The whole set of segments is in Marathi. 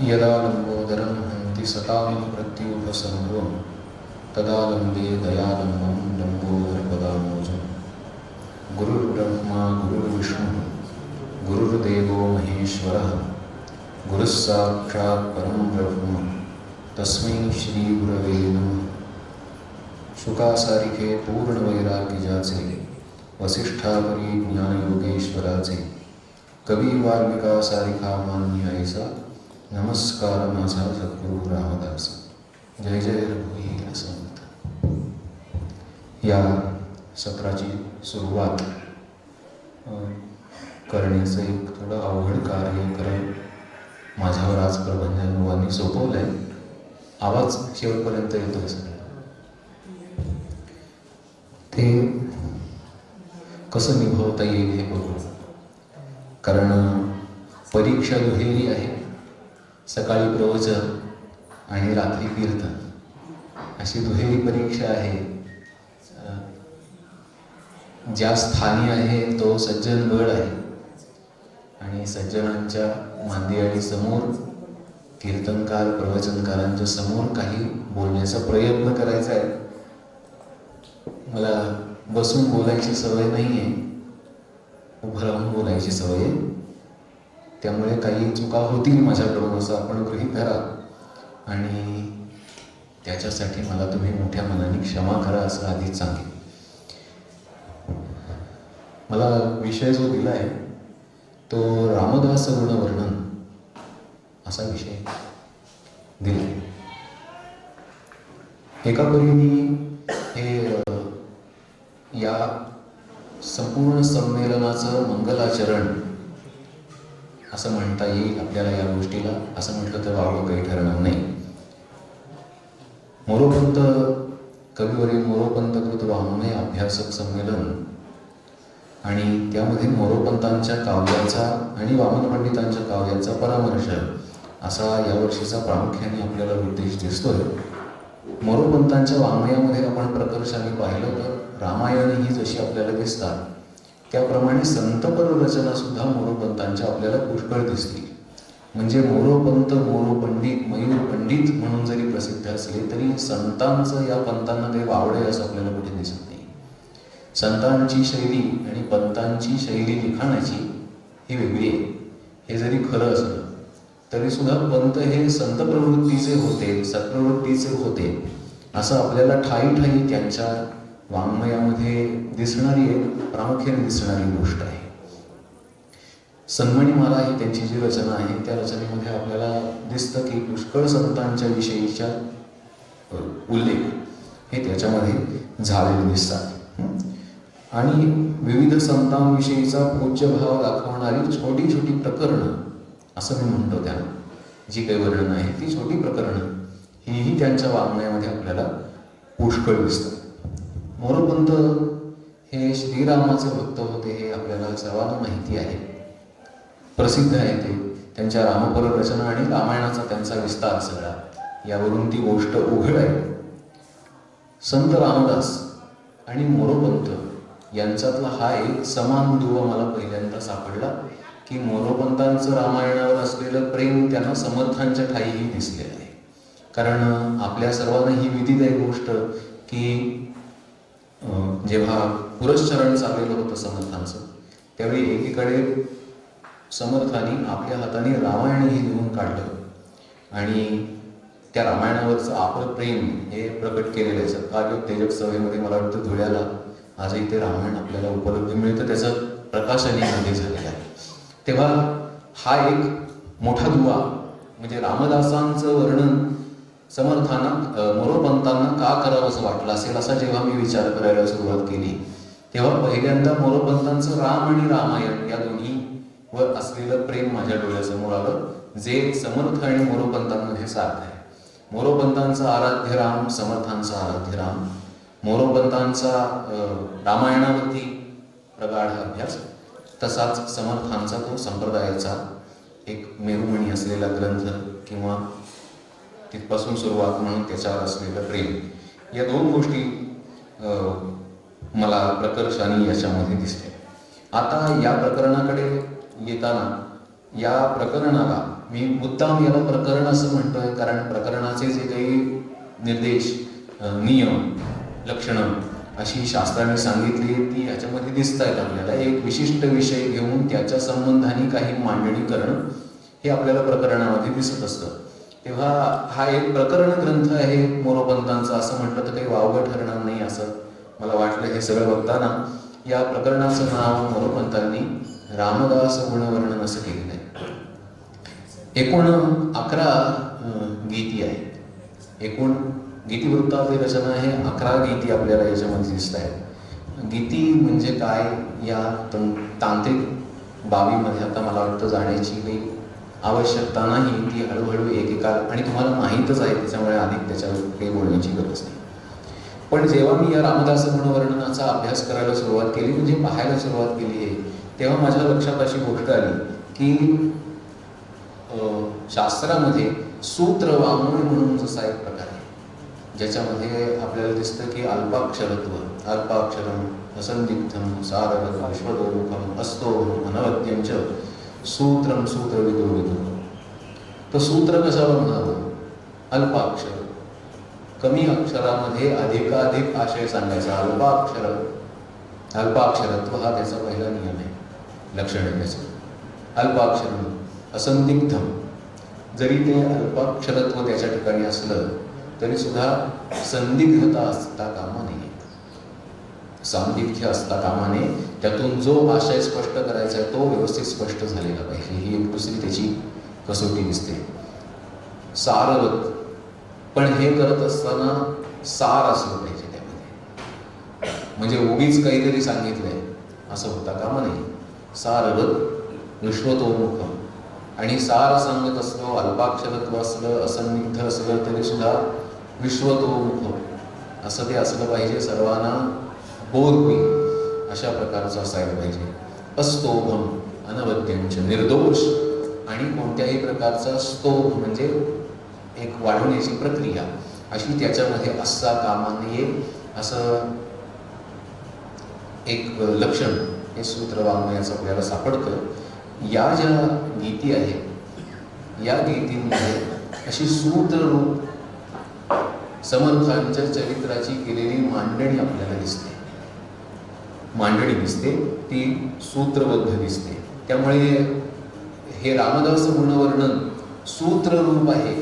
यदा लम्बोदरं हन्ति सतां प्रत्युपसर्गं तदा लम्बे दयालम्बं लम्बोदरपदामोजं गुरुर्ब्रह्मा गुरुर्विष्णुः गुरुर्देवो महेश्वरः। गुरुस्साक्षात् परं ब्रह्म। तस्मै श्रीगुरवे नमः। शुकासारिखे पूर्णवैराग्यजाचे वसिष्ठापरी वसिष्ठावरी ज्ञानयोगेश्वराचे। कवी वाल्मिकासारिखा मान्य ऐसा। नमस्कार माझा सद्गुरु रामदास. जय जय रघुवीर संत. या सत्राची सुरुवात करण्याचं एक थोडं अवघड कार्य करेल माझ्यावर आज प्रबंधन सोपवलं आहे आवाज शेवटपर्यंत येतो सगळं ते कसं निभवता येईल हे बघू कारण परीक्षा दुहेरी आहे. सकाळी प्रवचन आणि रात्री कीर्तन अशी दुहेरी परीक्षा आहे. ज्या स्थानी आहे तो सज्जन गड आहे. आणि सज्जनांच्या मांदियाळी समोर कीर्तनकार प्रवचनकारांच्या समोर काही बोलण्याचा प्रयत्न करायचा आहे. मला बसून बोलायची सवय नाही आहे उभं राहून बोलायची सवय आहे त्यामुळे काही चुका होतील माझ्याकडून असं आपण गृहीत धरा. आणि त्याच्यासाठी मला तुम्ही मोठ्या मनाने क्षमा करा असं आधीच सांगेन. मला विषय जो दिला आहे तो रामदास गुणवर्णन असा विषय दिला एका परीने हे या संपूर्ण संमेलनाचं मंगलाचरण असं म्हणता येईल आपल्याला या गोष्टीला. असं म्हटलं तर वावं काही ठरणार नाही. मोरोपंत कविवरील मोरोपंतकृत वाङ्मय अभ्यासक संमेलन. आणि त्यामध्ये मोरोपंतांच्या काव्याचा आणि वामन पंडितांच्या काव्याचा परामर्श असा यावर्षीचा प्रामुख्याने आपल्याला उद्देश दिसतोय. मोरोपंतांच्या वाङ्मयामध्ये आपण प्रकर्षाने पाहिलं तर रामायण ही जशी आपल्याला दिसतात त्याप्रमाणे संतपर रचना सुद्धा मोरोपंतांच्या आपल्याला पुष्कळ दिसतील. म्हणजे मोरोपंत मोरो पंडित मयूर पंडित म्हणून जरी प्रसिद्ध असले तरी संतांचं या पंतांना काही वावडे असं आपल्याला कुठे दिसत नाही. संतांची शैली आणि पंतांची शैली लिखाणाची ही वेगळी आहे. हे जरी खरं असलं तरी सुद्धा पंत हे संत प्रवृत्तीचे होते सत्प्रवृत्तीचे होते असं आपल्याला ठाई ठाई त्यांच्या वाङ्मयामध्ये दिसणारी एक प्रामुख्याने दिसणारी गोष्ट आहे. सन्मणीमाला ही त्यांची जी रचना आहे त्या रचनेमध्ये आपल्याला दिसतं की पुष्कळ संतांच्या विषयीच्या उल्लेख हे त्याच्यामध्ये झालेले दिसतात. आणि विविध संतांविषयीचा पूज्यभाव दाखवणारी छोटी छोटी प्रकरणं असं मी म्हणतो त्यांना जी काही वर्णन आहे ती छोटी प्रकरणं हीही त्यांच्या वाङ्मयामध्ये आपल्याला पुष्कळ दिसतात. मोरोपंत हे श्रीरामाचे भक्त होते हे आपल्याला सर्वांना माहिती आहे. प्रसिद्ध आहे ते. त्यांच्या रामपर रचना आणि रामायणाचा त्यांचा विस्तार सगळा. यावरून ती गोष्ट उघड आहे. संत रामदास आणि मोरोपंत यांच्यातला हा एक समान दुवा मला पहिल्यांदा सापडला की मोरोपंतांचं रामायणावर असलेलं प्रेम त्यांना समर्थांच्या ठाईही दिसले आहे. कारण आपल्या सर्वांना ही विदित आहे गोष्ट की जेव्हा पुरस्चरण चाललेलं होतं समर्थांचं त्यावेळी एकीकडे समर्थांनी आपल्या हाताने रामायणही लिहून काढलं. आणि त्या रामायणावरचं आपलं प्रेम हे प्रकट केलेलं आहे. सत्कार्य तेजक सभेमध्ये मला वाटतं धुळ्याला आजही ते रामायण आपल्याला उपलब्ध मिळतं त्याचं प्रकाशनही मध्ये झालेलं आहे. तेव्हा हा एक मोठा दुवा म्हणजे रामदासांचं वर्णन समर्थांना मोरोपंतांना का करावं असं वाटलं असेल असा जेव्हा मी विचार करायला सुरुवात केली तेव्हा पहिल्यांदा मोरोपंतांचं राम आणि रामायण या दोन्ही वर असलेलं प्रेम माझ्या डोळ्यासमोर आलं जे समर्थ आणि मोरोपंतांमध्ये सार्थ आहे. मोरोपंतांचा आराध्य राम समर्थांचा आराध्य राम. मोरोपंतांचा रामायणावरती प्रगाढ अभ्यास तसाच समर्थांचा तो संप्रदायाचा एक मेरुमणी असलेला ग्रंथ किंवा तिथपासून सुरुवात म्हणून त्याच्यावर असलेलं प्रेम. या दोन गोष्टी मला प्रकर्षाने याच्यामध्ये दिसते आता या प्रकरणाकडे येताना या प्रकरणाला मी मुद्दाम याला प्रकरण असं म्हणतोय कारण प्रकरणाचे जे काही निर्देश नियम लक्षणं अशी शास्त्राने सांगितली ती याच्यामध्ये दिसत आहेत आपल्याला. एक विशिष्ट विषय घेऊन त्याच्या संबंधाने काही मांडणी करणं हे आपल्याला प्रकरणामध्ये दिसत असतं. तेव्हा हा एक प्रकरण ग्रंथ आहे मोरोपंतांचा. असं म्हटलं तर काही वावगं ठरणार नाही असं मला वाटलं. हे सगळं बघताना या प्रकरणाचं नाव मोरोपंतांनी रामदास गुणवर्णन असं केलेलं आहे. एकूण अकरा गीती आहे. एकूण गीतिवृत्ताची रचना आहे. अकरा गीती आपल्याला याच्यामध्ये दिसत आहेत गीती म्हणजे काय या तांत्रिक बाबीमध्ये आता मला वाटतं जाण्याची काही आवश्यकता नाही ती हळूहळू एकेका आणि तुम्हाला माहीतच आहे त्याच्यामुळे अधिक त्याच्यावर काही बोलण्याची गरज नाही. पण जेव्हा मी या रामदास गुणवर्णनाचा अभ्यास करायला सुरुवात केली म्हणजे पाहायला सुरुवात केली आहे तेव्हा माझ्या लक्षात अशी गोष्ट आली की अं, शास्त्रामध्ये सूत्र वाङ्मय म्हणून जसा एक प्रकार आहे ज्याच्यामध्ये आपल्याला दिसतं की अल्पाक्षरत्व अल्पाक्षरम असंदिग्धम सारगत विश्वदोरुखम असतो अनवत्यम च सूत्रम सूत्र विदो तर सूत्र कशावर म्हणावं अल्पाक्षर कमी अक्षरामध्ये अधिकाधिक आशय सांगायचा अल्पाक्षर। अल्पाक्षरत्व हा त्याचा पहिला नियम आहे लक्षण आहे त्याचं। अल्पाक्षर असंदिग्धम जरी ते अल्पाक्षरत्व त्याच्या ठिकाणी असलं तरी सुद्धा संदिग्धता असता कामा नये। सांदिग्ध्य असता कामा नये त्यातून जो आशय स्पष्ट करायचा आहे तो व्यवस्थित स्पष्ट झालेला पाहिजे. ही एक दुसरी त्याची कसोटी दिसते. सारवत. पण हे करत असताना सार असलं पाहिजे त्यामध्ये. म्हणजे उगीच काहीतरी सांगितलंय. असं होता कामा नये. सारवत विश्वतोमुखम. आणि सार सांगत असलो अल्पाक्षरत्व असलं असंनिग्ध असलं तरी सुद्धा विश्वतोमुख असं ते असलं पाहिजे सर्वांना. बोध होईल. अशा प्रकारचं असायला पाहिजे. अस्तोभम अनवद्यंच निर्दोष आणि कोणत्याही प्रकारचा स्तोभ म्हणजे एक वाढवण्याची प्रक्रिया अशी त्याच्यामध्ये असता कामा नये असं एक लक्षण हे सूत्र वाङ्मयाचं आपल्याला सापडतं. या ज्या गीती आहेत या गीतींमध्ये अशी सूत्ररूप समर्थांच्या चरित्राची केलेली मांडणी आपल्याला दिसते. मांडणी दिसते ती सूत्रबद्ध दिसते. त्यामुळे हे रामदास गुणवर्णन सूत्ररूप आहे.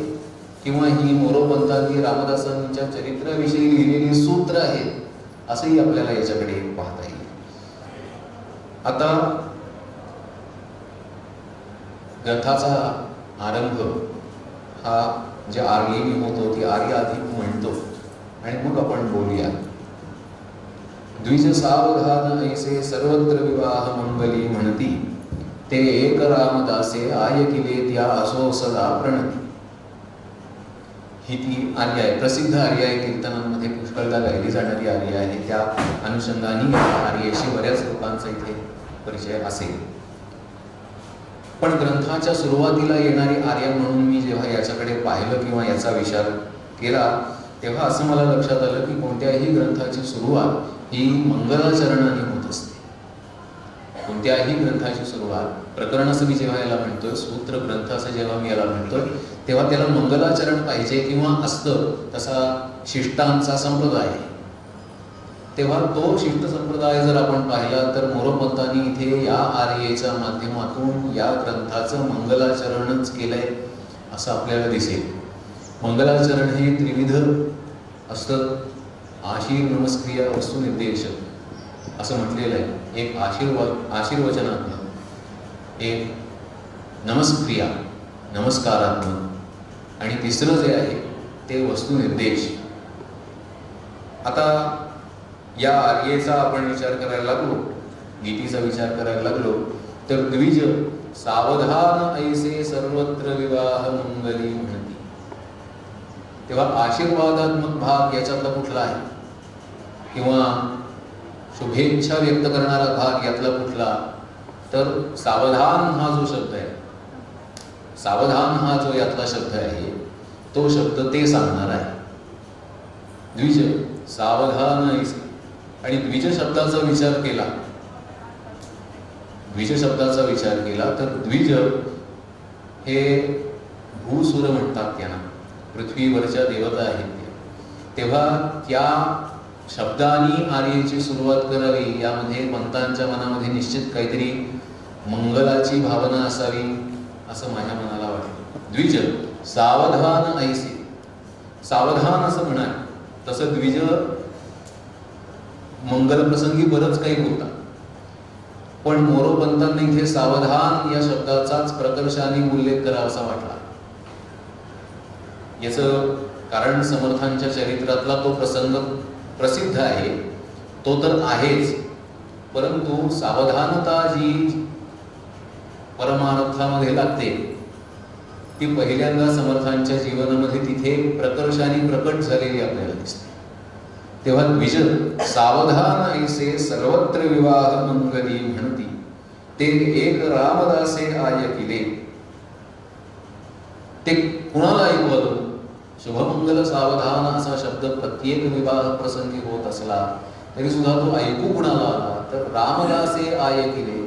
किंवा ही मोरोपंतांनी रामदासांच्या चरित्राविषयी लिहिलेली सूत्र आहेत असंही आपल्याला याच्याकडे पाहता येईल. आता ग्रंथाचा आरंभ हा जे आर्यनी होतो ती आर्य आधी म्हणतो. आणि मग आपण बोलूया द्विजसावधान ऐसे सर्वत्र विवाह मंगली म्हणती. ते एक रामदासे आय किले त्या असो सदा प्रणती. ही ती आर्य आहे प्रसिद्ध आर्य आहे कीर्तनांमध्ये पुष्कळदा गायली जाणारी आर्य आहे. त्या अनुषंगाने आर्यशी बऱ्याच लोकांचा इथे परिचय असेल. पण ग्रंथाच्या सुरुवातीला येणारी आर्य म्हणून मी जेव्हा याच्याकडे पाहिलं किंवा याचा विचार केला तेव्हा असं मला लक्षात आलं की कोणत्याही ग्रंथाची सुरुवात ही मंगलाचरणाने होत असते. कोणत्याही ग्रंथाची सुरुवात प्रकरण असं मी जेव्हा याला म्हणतोय सूत्र ग्रंथ असं जेव्हा मी याला म्हणतोय तेव्हा त्याला मंगलाचरण पाहिजे किंवा असतं तसा शिष्टांचा संप्रदाय. आहे तेव्हा तो शिष्ट संप्रदाय जर आपण पाहिला तर मोरोपंतांनी इथे या आर्येच्या माध्यमातून या ग्रंथाचं मंगलाचरणच केलंय असं आपल्याला दिसेल. मंगलाचरण हे त्रिविध असतं आशीर नमस्क्रिया वस्तुनिर्देशक असं म्हटलेलं आहे. एक आशीर्वाद आशीर्वचनात्मक. एक नमस्क्रिया नमस्कारात्मक. आणि तिसरं जे आहे ते वस्तुनिर्देश आता या आर्येचा आपण विचार करायला लागलो गीतीचा विचार करायला लागलो तर द्विज सावधान ऐसे सर्वत्र विवाह मंगली म्हणती तेव्हा आशीर्वादात्मक भाग याच्यातला कुठला आहे? किंवा शुभेच्छा व्यक्त करणारा भाग यातला कुठला? तर सावधान हा जो शब्द आहे सावधान हा जो यातला शब्द आहे तो शब्द ते सांगणार आहे. द्विज सावधान आणि द्विज शब्दाचा विचार केला द्विज शब्दाचा विचार केला तर द्विज हे भूसुर म्हणतात त्यांना पृथ्वीवरच्या देवता आहेत तेव्हा त्या शब्दाने आर्येची सुरुवात करावी यामध्ये पंतांच्या मनामध्ये निश्चित काहीतरी मंगलाची भावना असावी असं माझ्या मनाला वाटतं. द्विज सावधान ऐसे. सावधान असं म्हणाल तसं द्विज मंगलप्रसंगी बरंच काही बोलतात. पण मोरोपंतांनी इथे सावधान या शब्दाचाच प्रकर्षाने उल्लेख करावासा वाटला. याचं कारण समर्थांच्या चरित्रातला तो प्रसंग प्रसिद्ध आहे. तो तर आहेच. परंतु सावधानता जी परमार्थामध्ये लागते ती पहिल्यांदा समर्थांच्या जीवनामध्ये तिथे प्रकर्षाने प्रकट झालेली आपल्याला दिसते. तेव्हा द्विज सावधान ऐसे सर्वत्र विवाह मंगली म्हणती ते एक रामदासे आय किले ते कुणाला ऐकवतो? शुभमंगल सावधान असा शब्द प्रत्येक विवाह प्रसंगी होत असला तरी सुद्धा तो ऐकू कुणाला आला? तर रामदासे आय केले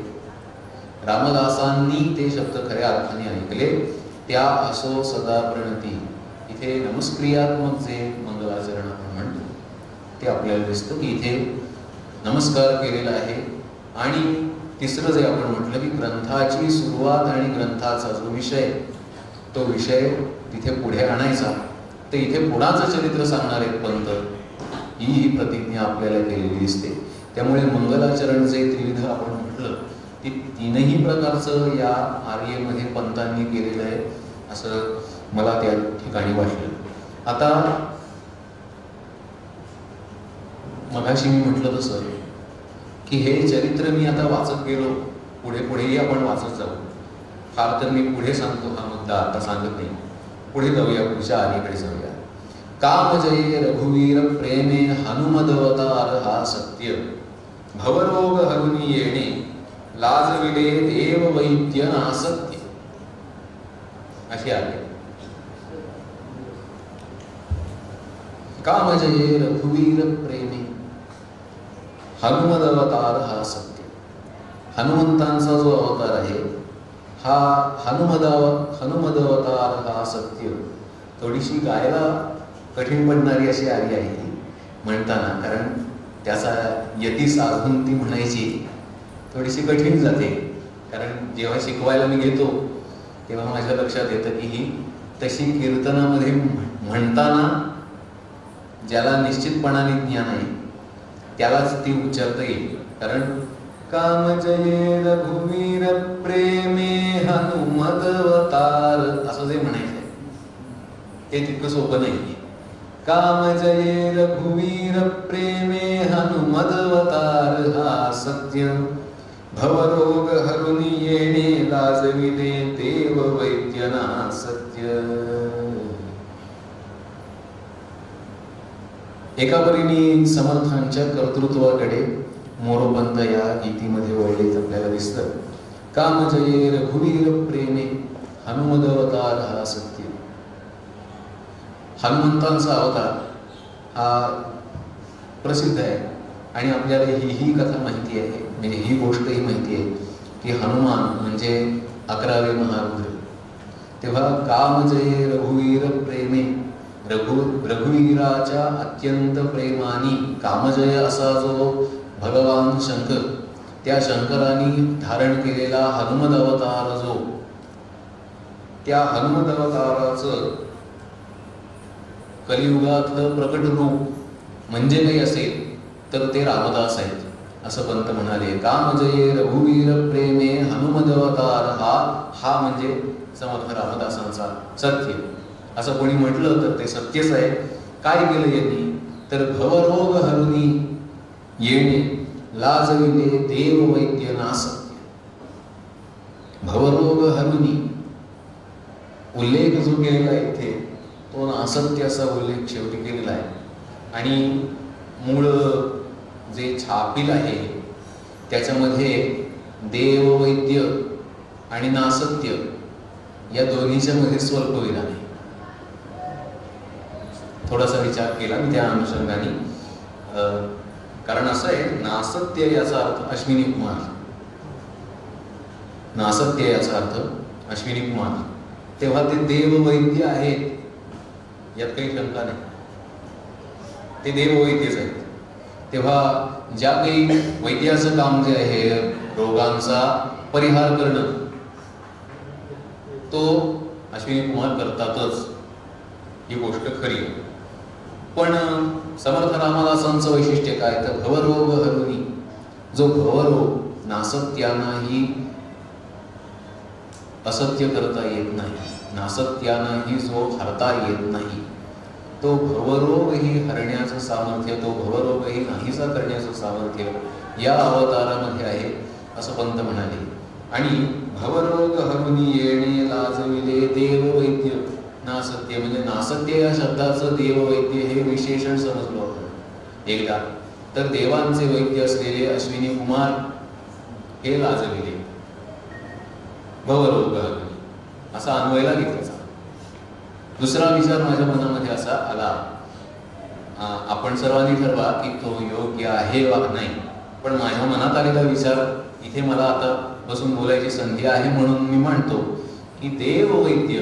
रामदासांनी ते शब्द खऱ्या अर्थाने ऐकले त्या असो सदा प्रणती. इथे नमस्क्रियात्मक जे मंगलाचरण आपण म्हणतो ते आपल्याला दिसतं की इथे नमस्कार केलेला आहे. आणि तिसरं जे आपण म्हटलं की ग्रंथाची सुरुवात आणि ग्रंथाचा जो विषय तो विषय तिथे पुढे आणायचा. तर इथे पुढाचं चरित्र सांगणारे पंत ही ही प्रतिज्ञा आपल्याला केलेली दिसते. त्यामुळे मंगलाचरण जे त्रिविध आपण म्हटलं की तीनही प्रकारचं या आर्येमध्ये पंतांनी केलेलं आहे असं मला त्या ठिकाणी वाटलं. आता मगाशी मी म्हटलं तसं की हे चरित्र मी आता वाचत गेलो पुढे पुढेही आपण वाचत जाऊ. फार तर मी पुढे सांगतो हा मुद्दा आता सांगत नाही. पुढे जाऊया पुढच्या आलीकडे जाऊया. काम जये रघुवीर प्रेमे हनुमदवतार हा सत्य. भवरोग हरुनी येणे लाजविले देव वैद्य नासत्य. अशी आले काम जये रघुवीर प्रेमे हनुमदवतार हा सत्य. हनुमंतांचा जो अवतार आहे हा हनुमदाव हनुमदवतार हा सत्य थोडीशी गायला कठीण पडणारी अशी आली आहे म्हणताना कारण त्याचा यती साधून ती म्हणायची थोडीशी कठीण जाते. कारण जेव्हा शिकवायला मी घेतो तेव्हा माझ्या लक्षात येतं की ही तशी कीर्तनामध्ये म्हणताना ज्याला निश्चितपणाने ज्ञान आहे त्यालाच ती उच्चारता येईल. कारण काम भूमीर रघुवीर प्रेमे हनुमदवतार. असं जे म्हणायचं ते तितकं सोपं नाही. काम भूमीर प्रेमे हनुमदवतार हा सत्य. भवरोग हरुनी येणे लाजविले देव वैद्यना सत्य. एका परीने समर्थांच्या कर्तृत्वाकडे मोरोपंत या गीतीमध्ये वळलेच आपल्याला दिसतं. काम जये रघुवीर प्रेमे हनुमदवतार हा सत्य. हनुमंतांचा अवतार हा प्रसिद्ध आहे आणि आपल्याला ही ही कथा माहिती आहे. म्हणजे ही गोष्टही माहिती आहे की हनुमान म्हणजे अकरावे महारुद्र. तेव्हा काम जये रघुवीर प्रेमे रघु रघुवीराच्या अत्यंत प्रेमानी कामजय असा जो भगवान शंकर. त्या शंकराने धारण केलेला हनुमद अवतार जो त्या हनुमद अवताराचं कलियुगातलं प्रकट रूप म्हणजे काही असेल तर ते रामदास आहेत असं पंत म्हणाले. कामजये रघुवीर प्रेमे हनुमद अवतार हा हा म्हणजे समर्थ रामदासांचा सत्य. असं कोणी म्हटलं तर ते सत्यच आहे काय केलं यांनी? तर भवरोग हरुनी येणे लाजविले देव वैद्य नासत्य. भवरोग हरुनी. उल्लेख जो केलेला आहे इथे तो नासत्य असा उल्लेख शेवटी केलेला आहे. आणि मूळ जे छापील आहे त्याच्यामध्ये देव वैद्य आणि नासत्य या दोन्हीच्या मध्ये स्वल्प विराम आहे. थोडासा विचार केला मी त्या अनुषंगाने. अं, कारण असं आहे नासत्य याचा अर्थ अश्विनी कुमार. नासत्य याचा अर्थ अश्विनी कुमार. तेव्हा ते देववैद्य आहेत. यात काही शंका नाही. ते देववैद्यच आहेत. तेव्हा ज्या काही वैद्याचं काम जे आहे रोगांचा परिहार करणं तो अश्विनी कुमार करतातच. ही गोष्ट खरी आहे. पण समर्थ रामदासांचं वैशिष्ट्य काय? तर भवरोग हरुनी जो भवरोग नासत्यानाही असत्य करता येत नाही. नासत्यानाही जो हरता येत नाही तो भवरोगही हरण्याचं सामर्थ्य तो भवरोगही नाहीसा करण्याचं सामर्थ्य या अवतारामध्ये आहे असं पंत म्हणाले. आणि भवरोग हरुनी येणे लाजविले देव वैद्य नासत्य म्हणजे नासत्य या शब्दाचं देव वैद्य हे विशेषण समजलो आपण. एकदा. तर देवांचे वैद्य असलेले अश्विनी कुमार हे लाजविले भवरोग असा अन्वयला घेतला दुसरा विचार माझ्या मनामध्ये असा आला. आपण सर्वांनी ठरवा की तो योग्य आहे वा नाही. पण माझ्या मनात आलेला विचार इथे मला आता बसून बोलायची संधी आहे म्हणून मी म्हणतो की देव वैद्य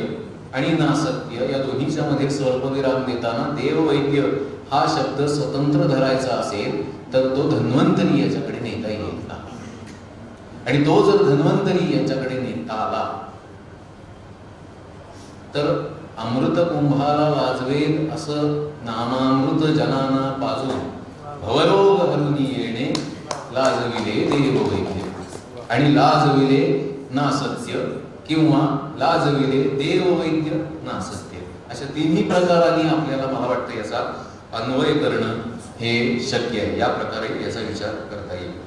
आणि नासत्य या दोन्हीच्या मध्ये स्वल्पविराम देताना देववैद्य हा शब्द स्वतंत्र धरायचा असेल तर तो धन्वंतरी याच्याकडे नेता येईल का आणि तो जर धन्वंतरी याच्याकडे नेता आला तर अमृत कुंभाला वाजवेल असं नामामृत जनाना पाजून भवरोग हरून येणे लाजविले देव वैद्य आणि लाजविले नासत्य किंवा लाजविले देव वैद्य नासत्य. अशा तिन्ही प्रकारांनी आपल्याला मला वाटतं याचा अन्वय करणं हे शक्य आहे. या प्रकारे याचा विचार करता येईल.